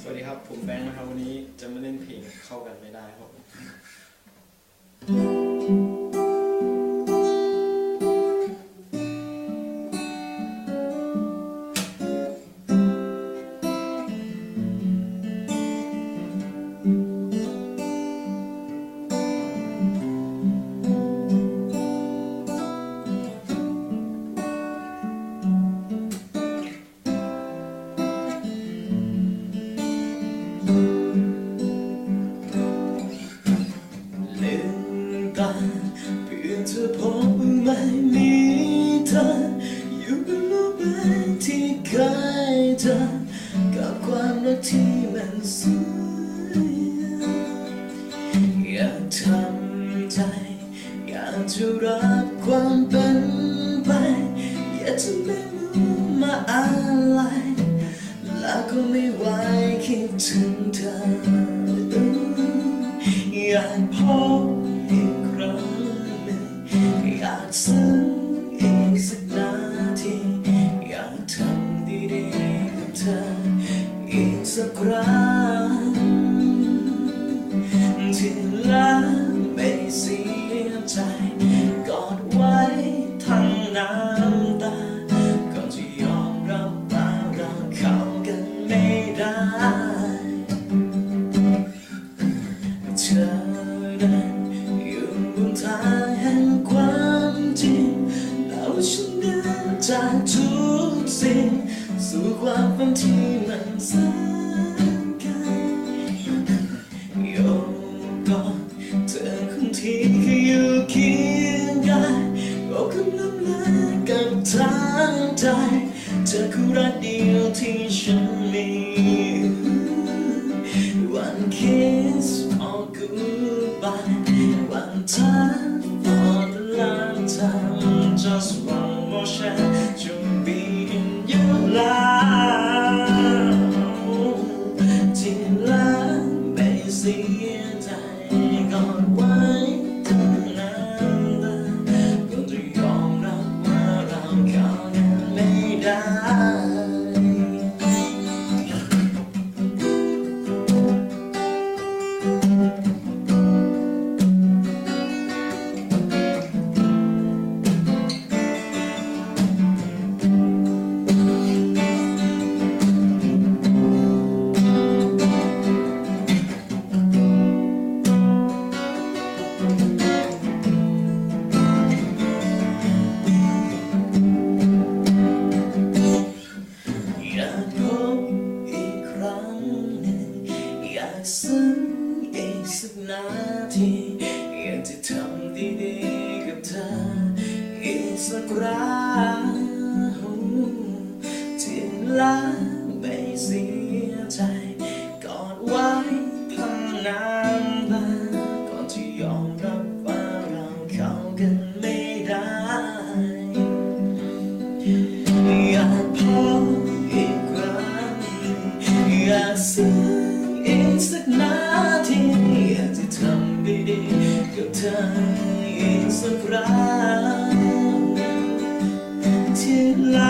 สวัสดีครับ ผมแบงค์นะครับ วันนี้จะมาเล่นเพลงเข้ากันไม่ได้ครับ รักที่มันสวยอยากทำใจ อยากจะรับความเป็นไปอยากจะไม่รู้มาอะไรแล้วก็ไม่ไหวคิดถึงเธออยากพบอีกครั้งหนึ่งอยากซึ้อ สักครั้งที่ล้วไม่เสียใจกอดไว้ทั้งน้ำตาก่อนจะยอมรับว่าเราเข้ากันไม่ได้เธอเดินอยู่บนทางแห่งความจริงแล้วฉันเดินจากทุก วามฝันที่มันแสนไกลโยกกอเธอคนที่เคยอยู่เคียงกายโอ้คำลำลกับทางใจเธอคือรักเดียวที่ฉันมี One kiss or goodbye, one time for the last time, just one อยากซึ้งอีกสักนาทีอยากจะทำดีๆกับเธออีกสักครั้งที่ล้า สักนาทีอยากจะทำดีๆกับเธออีกสักครั้งที่ลา